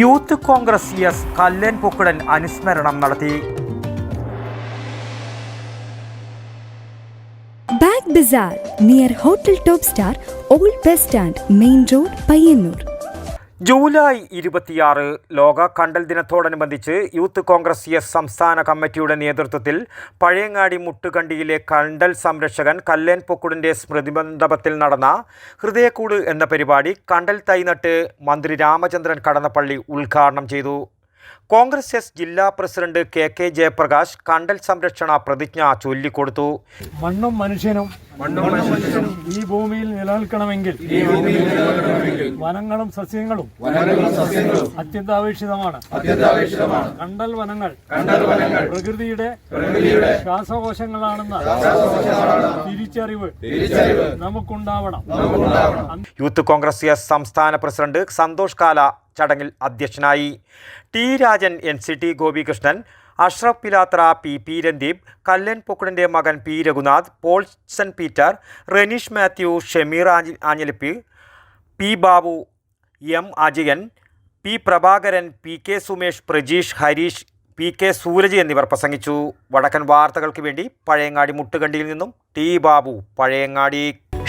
Youth Congress S Kallen Pokkudan അനുസ്മരണം നടത്തി. Bag bazaar near hotel top star old bus stand main road Payyanur. July ഇരുപത്തിയാറ് ലോക കണ്ടൽ ദിനത്തോടനുബന്ധിച്ച് യൂത്ത് കോൺഗ്രസ് എസ് സംസ്ഥാന കമ്മിറ്റിയുടെ നേതൃത്വത്തിൽ പഴയങ്ങാടി മുട്ടുകണ്ടിയിലെ കണ്ടൽ സംരക്ഷകൻ കല്ലേൻ പൊക്കുടിന്റെ സ്മൃതിമന്ദപത്തിൽ നടന്ന ഹൃദയക്കൂട് എന്ന പരിപാടി കണ്ടൽ തൈനട്ട് മന്ത്രി രാമചന്ദ്രൻ കടന്നപ്പള്ളി ഉദ്ഘാടനം ചെയ്തു. കോൺഗ്രസ് എസ് ജില്ലാ പ്രസിഡന്റ് കെ കെ ജയപ്രകാശ് കണ്ടൽ സംരക്ഷണ പ്രതിജ്ഞ ചൊല്ലിക്കൊടുത്തു. മണ്ണും മനുഷ്യനും ഈ ഭൂമിയിൽ നിലനിൽക്കണമെങ്കിൽ വനങ്ങളും സസ്യങ്ങളും അത്യന്താപേക്ഷിതമാണ്. കണ്ടൽ വനങ്ങൾ പ്രകൃതിയുടെ ശ്വാസകോശങ്ങളാണെന്ന തിരിച്ചറിവ് നമുക്കുണ്ടാവണം. യൂത്ത് കോൺഗ്രസ് എസ് സംസ്ഥാന പ്രസിഡന്റ് സന്തോഷ് കാല ചടങ്ങിൽ അധ്യക്ഷനായി. T Rajan N C T Gopikrishnan Ashraf Pilathra P P Randeep Kallan പൊക്കുടന്റെ മകൻ പി രഘുനാഥ് പോൾ സെൻ പീറ്റർ റെനീഷ് മാത്യു ഷമീർ ആഞ്ഞി ആഞ്ഞലിപ്പി P Babu M Ajayan P Prabhakaran P K Sumesh Prajeesh Harish P K Sooraj എന്നിവർ പ്രസംഗിച്ചു. വടക്കൻ വാർത്തകൾക്ക് വേണ്ടി പഴയങ്ങാടി മുട്ടുകണ്ടിയിൽ നിന്നും ടി ബാബു പഴയങ്ങാടി